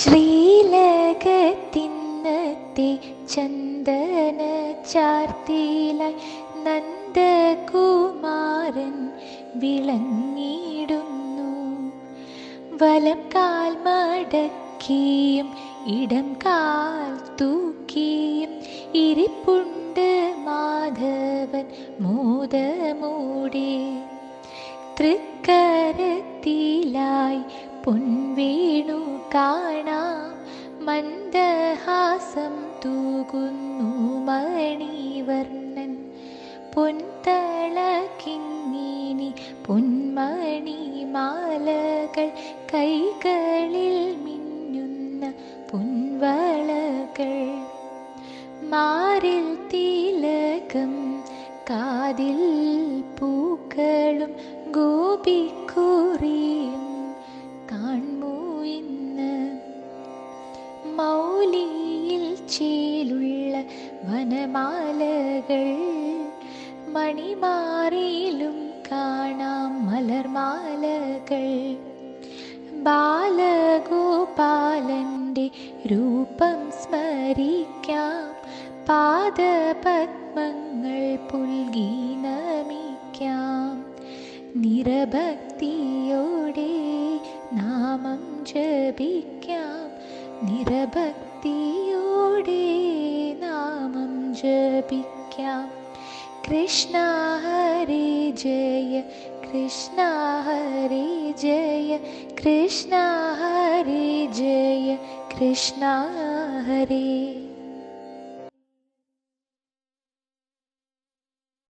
ശ്രീലകത്തിന്നത്തെ ചന്ദന ചാർത്തിയിലായി നന്ദകുമാരൻ വിളങ്ങിടുന്നു വലം കാൽ മടക്കിയും ഇടം കാൽ തൂക്കിയും ഇരിപ്പുണ്ട് മാധവൻ മോദമൂടെ. തൃക്കരത്തിലായി പൊൻവേണു കാണാം. മന്ദഹാസം തൂകുന്നു മണിവർണൻ. പൊൻതളക്കിങ്ങിനി പൊന്മണി മാലകൾ കൈകളിൽ മിന്നുന്ന പൊൻവളകൾ. മാറിൽ തിലകം കാതിൽ പൂക്കളും ഗോപിക്കുറിയും ചേലുള്ള വനമാലകൾ മണിമാറിയിലും കാണാം മലർമാലകൾ. ബാലഗോപാലന്റെ രൂപം സ്മരിക്കാം പാദപത്മങ്ങൾ പുൽകി നമിക്കാം നിരഭക്തിയോടെ നാമം ജപിക്കാം നിരഭക്തിയോടെ നാമം ജപിക്കാം കൃഷ്ണ ഹരി ജയ കൃഷ്ണ ഹരി ജയ കൃഷ്ണ ഹരി ജയ കൃഷ്ണ ഹരി